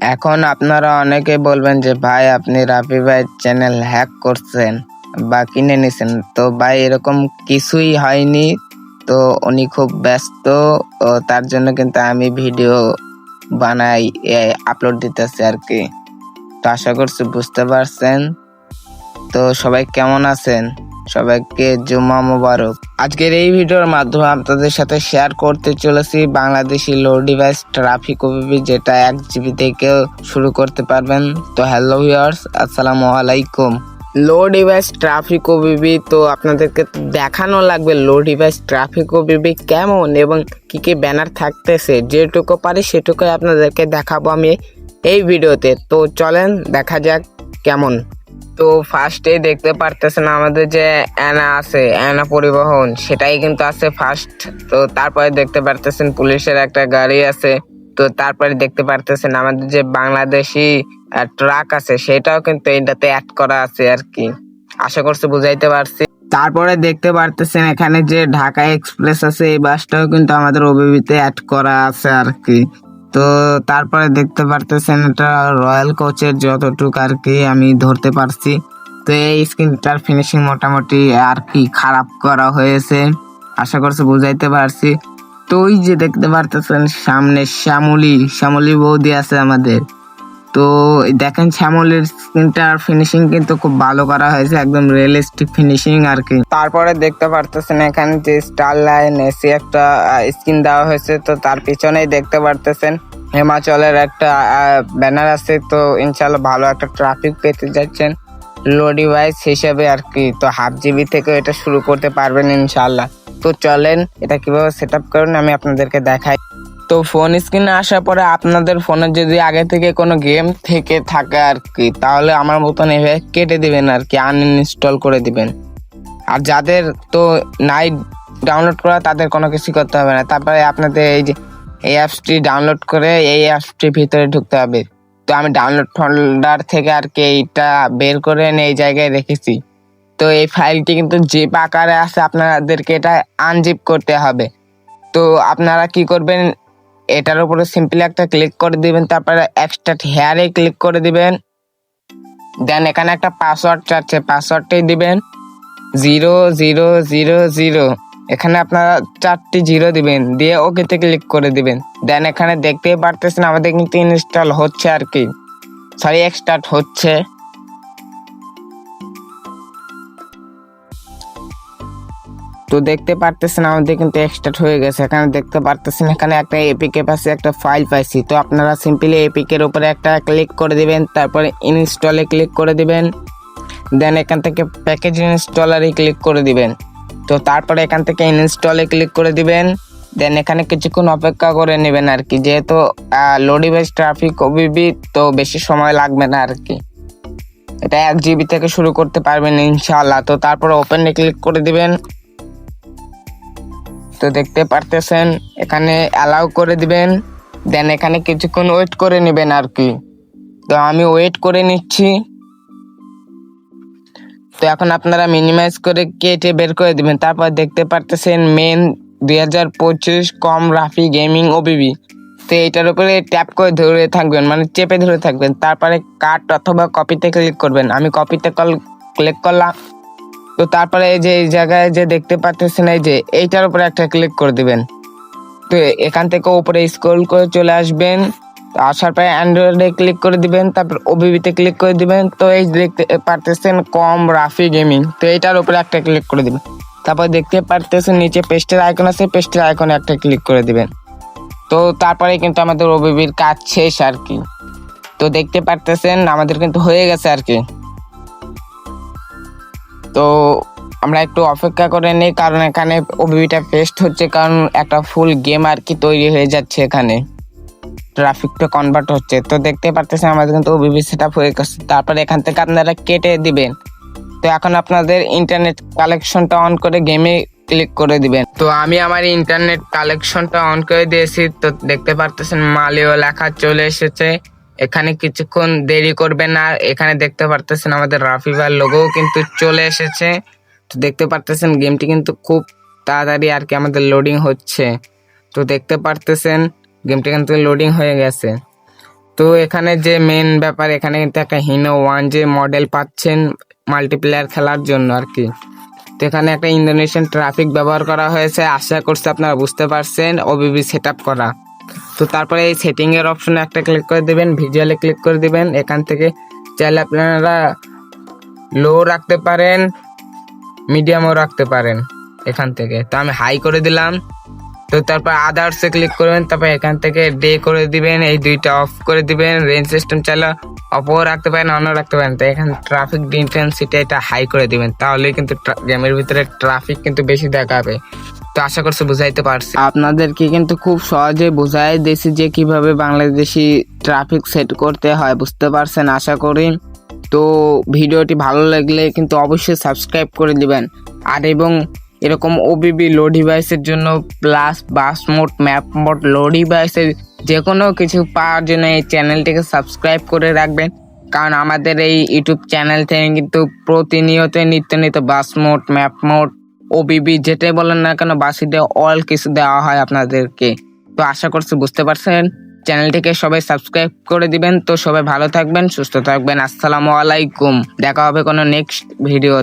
এখন আপনারা অনেকে বলবেন যে, ভাই, আপনি রাফি ভাইয়ের চ্যানেল হ্যাক করছেন বা কিনে নিছেন। তো ভাই, এরকম কিছুই হয়নি। তো উনি খুব ব্যস্ত ও তার জন্য কিন্তু আমি ভিডিও বানাই আপলোড দিতেছি আর কি। তো আশা করছি বুঝতে পারছেন। তো সবাই কেমন আছেন? সবাইকে জুমা মোবারক। আজকের এই ভিডিওর মাধ্যমে আপনাদের সাথে শেয়ার করতে চলেছি Bangladeshi low device traffic OBB যেটা এক জিবি থেকেও শুরু করতে পারবেন। তো হ্যালো ভিউয়ার্স আসসালামু আলাইকুম। লো ডিভাইস ট্রাফিক ওবিবি তো আপনাদেরকে দেখানো লাগবে লো ডিভাইস ট্রাফিক ওবিবি কেমন এবং কি কি ব্যানার থাকতেছে, যেটুকু পারি সেটুকুই আপনাদেরকে দেখাবো আমি এই ভিডিওতে। তো চলেন, দেখা যাক কেমন। তো ফার্স্টে দেখতে পারতেছেন আমাদের যে অ্যানা আছে, অ্যানা পরিবহন, সেটাই কিন্তু আছে ফার্স্ট তো তারপরে দেখতে পারতেছেন পুলিশের একটা গাড়ি আছে। তো তারপরে দেখতে পারতেছেন আমাদের যে বাংলাদেশি ট্রাক আছে, সেটাও কিন্তু এটাতে অ্যাড করা আছে আর কি। আশা করছি বুঝাইতে পারছি। তারপরে দেখতে পারতেছেন এখানে যে ঢাকা এক্সপ্রেস আছে, এই বাসটাও কিন্তু আমাদের ওবিবিতে অ্যাড করা আছে আর কি। তো তারপরে দেখতে পারতেছেন এটা রয়্যাল কোচের যতটুকু আর কি আমি ধরতে পারছি। তো এই স্ক্রিনটার ফিনিশিং মোটামুটি আর কি খারাপ করা হয়েছে, আশা করছি বুঝাইতে পারছি। তো ওই যে দেখতে পারতেছেন সামনে শ্যামলি শ্যামলি বৌদি আছে আমাদের। তো দেখেন শ্যামলের স্ক্রিনটার ফিনিশিং কিন্তু খুব ভালো করা হয়েছে, একদম রিয়েলিস্টিক ফিনিশিং আর কি। তারপরে দেখতে পারতেছেন এখানে যে স্টার লাইন এসি একটা স্ক্রিন দেওয়া হয়েছে, তো তার পিছনেই দেখতে পারতেছেন হিমাচলের একটা ব্যানার আছে, তো ইনশাল্লাহ ভালো একটা ট্রাফিক পেতে যাচ্ছেন লো ডিভাইস হিসেবে আর কি। তো হাফ জিবি থেকে এটা শুরু করতে পারবেন ইনশাল্লাহ তো চলেন, এটা কীভাবে সেট আপ করুন আমি আপনাদেরকে দেখাই। তো ফোন স্ক্রিনে আসার পরে আপনাদের ফোনে যদি আগে থেকে কোনো গেম থেকে থাকে আর কি, তাহলে আমার মতন এভাবে কেটে দিবেন আর কি আনইনস্টল করে দিবেন। আর যাদের তো নাই ডাউনলোড করা, তাদের কোনো কিছু করতে হবে না। তারপরে আপনাদের এই যে এই অ্যাপসটি ডাউনলোড করে এই অ্যাপসটির ভিতরে ঢুকতে হবে। তো আমি ডাউনলোড ফোল্ডার থেকে আর কি এইটা বের করে এনে এই জায়গায় রেখেছি। তো এই ফাইলটি কিন্তু জিপ আকারে আছে, আপনাদেরকে এটা আনজিপ করতে হবে। তো আপনারা কি করবেন এটার উপরে সিম্পলি একটা ক্লিক করে দিবেন, তারপরে এক্সট্রা হেয়ারে ক্লিক করে দিবেন। দেন এখানে একটা পাসওয়ার্ড চাচ্ছে পাসওয়ার্ডটাই দিবেন জিরো জিরো জিরো জিরো এখানে আপনারা চারটি জিরো দিবেন, দিয়ে ওকেতে ক্লিক করে দিবেন। দেন এখানে দেখতেই পারতেছেন আমাদের কিন্তু ইনস্টল হচ্ছে আর কি। সরি এক্সটার্ট হচ্ছে। তো দেখতে পারতেছেন, আমাদের কিন্তু এক্সটার্ট হয়ে গেছে। এখানে দেখতে পারতেছেন, এখানে একটা এপিকে পাশে একটা ফাইল পাইছি। তো আপনারা সিম্পলি এপিকের উপরে একটা ক্লিক করে দিবেন, তারপরে ইনস্টলে ক্লিক করে দিবেন। দেন এখান থেকে প্যাকেজ ইনস্টলারে ক্লিক করে দিবেন। তো তারপরে এখান থেকে ইনস্টলে ক্লিক করে দিবেন। দেন এখানে কিছুক্ষণ অপেক্ষা করে নেবেন আর কি। যেহেতু লো ডিভাইস ট্রাফিক ওবিবি তো বেশি সময় লাগবে না আর কি। এটা এক জিবি থেকে শুরু করতে পারবেন ইনশাআল্লাহ। তো তারপরে ওপেনে ক্লিক করে দিবেন। তো দেখতে পারতেছেন, এখানে অ্যালাউ করে দিবেন দেন এখানে কিছুক্ষণ ওয়েট করে নেবেন আর কি। তো আমি ওয়েট করে নিচ্ছি। তো এখন আপনারা মিনিমাইজ করে কেটে বের করে দিবেন। তারপর দেখতে পারতেছেন মেন দুই হাজার পঁচিশ কম রাফি গেমিং ওবিবি তো এটার উপরে ট্যাপ করে ধরে থাকবেন মানে চেপে ধরে থাকবেন। তারপরে কাট অথবা কপিতে ক্লিক করবেন। আমি কপিতে কল ক্লিক করলাম। তো তারপরে এই যে এই জায়গায় যে দেখতে পাচ্ছেন এই যে, এইটার উপরে একটা ক্লিক করে দিবেন। তো এখান থেকে উপরে স্ক্রল করে চলে আসবেন। আসার পরে অ্যান্ড্রয়েডে ক্লিক করে দিবেন, তারপর ওবিবিতে ক্লিক করে দিবেন। তো এই দেখতে পারতেছেন কম রাফি গেমিং তো এইটার উপরে একটা ক্লিক করে দিবেন। তারপর দেখতে পারতেছেন নিচে পেস্টের আইকন আছে পেস্টের আইকনে একটা ক্লিক করে দিবেন। তো তারপরে কিন্তু আমাদের ওবিবির কাজ শেষ আর কি। তো দেখতে পারতেছেন, আমাদের কিন্তু হয়ে গেছে আর কি। তো আমরা একটু অপেক্ষা করে নিই, কারণ এখানে ওবিবিটা পেস্ট হচ্ছে, কারণ একটা ফুল গেম আর কি তৈরি হয়ে যাচ্ছে এখানে। ট্রাফিকটা কনভার্ট হচ্ছে। তো দেখতে পারতেছেন আমাদের কিন্তু ওবিবি সেট আপ হয়ে গেছে। তারপরে এখান থেকে আপনারা কেটে দিবেন। তো এখন আপনাদের ইন্টারনেট কালেকশনটা অন করে গেমে ক্লিক করে দিবেন। তো আমি আমার ইন্টারনেট কালেকশনটা অন করে দিয়েছি। তো দেখতে পারতেছেন মালিও লেখা চলে এসেছে। এখানে কিছুক্ষণ দেরি করবেন না। এখানে দেখতে পারতেছেন আমাদের রাফিভার লোগো কিন্তু চলে এসেছে। তো দেখতে পারতেছেন গেমটি কিন্তু খুব তাড়াতাড়ি আর কি আমাদের লোডিং হচ্ছে। তো দেখতে পারতেছেন গেমটি কিন্তু লোডিং হয়ে গেছে। তো এখানে যে মেন ব্যাপার, এখানে কিন্তু একটা হিনো ওয়ান যে মডেল পাচ্ছেন মাল্টিপ্লেয়ার খেলার জন্য আর কি। তো এখানে একটা ইন্দোনেশিয়ান ট্রাফিক ব্যবহার করা হয়েছে। আশা করছি আপনারা বুঝতে পারছেন। ওবিবি সেট করা। তো তারপরে এই সেটিংয়ের অপশনে একটা ক্লিক করে দিবেন ভিজুয়ালে ক্লিক করে দিবেন। এখান থেকে চাইলে আপনারা লো রাখতে পারেন মিডিয়ামও রাখতে পারেন এখান থেকে। তো আমি হাই করে দিলাম। তো তারপর আদার্সে ক্লিক করবেন, তারপর এখান থেকে ডে করে দিবেন, এই দুইটা অফ করে দিবেন। রেঞ্জ সিস্টেম চাইলে অপও রাখতে পারেন অনও রাখতে পারেন। তো এখানে ট্রাফিক ইন্টেন্সিটি এটা হাই করে দিবেন তাহলে কিন্তু গেমের ভিতরে ট্রাফিক কিন্তু বেশি দেখাবে। তো আশা করছি বুঝাইতে পারছি। আপনাদেরকে কিন্তু খুব সহজে বুঝাই দিয়েছি যে কীভাবে বাংলাদেশি ট্রাফিক সেট করতে হয়, বুঝতে পারছেন আশা করি। তো ভিডিওটি ভালো লাগলে কিন্তু অবশ্যই সাবস্ক্রাইব করে দিবেন। আর এবং এরকম ওবিবি লো ডিভাইসের জন্য plus bus mode map mode low ডিভাইসের যে কোনো কিছু পাওয়ার জন্য এই চ্যানেলটিকে সাবস্ক্রাইব করে রাখবেন। কারণ আমাদের এই ইউটিউব চ্যানেল থেকে কিন্তু প্রতিনিয়ত নিত্য নিত্য bus mode map mode OBB যেটাই বলেন না কেন বাসি বাসিতে অল কিছু দেওয়া হয় আপনাদেরকে। তো আশা করছি বুঝতে পারছেন। চ্যানেলটিকে সবাই সাবস্ক্রাইব করে দিবেন। তো সবাই ভালো থাকবেন, সুস্থ থাকবেন। আসসালামু আলাইকুম। দেখা হবে কোনো নেক্সট ভিডিও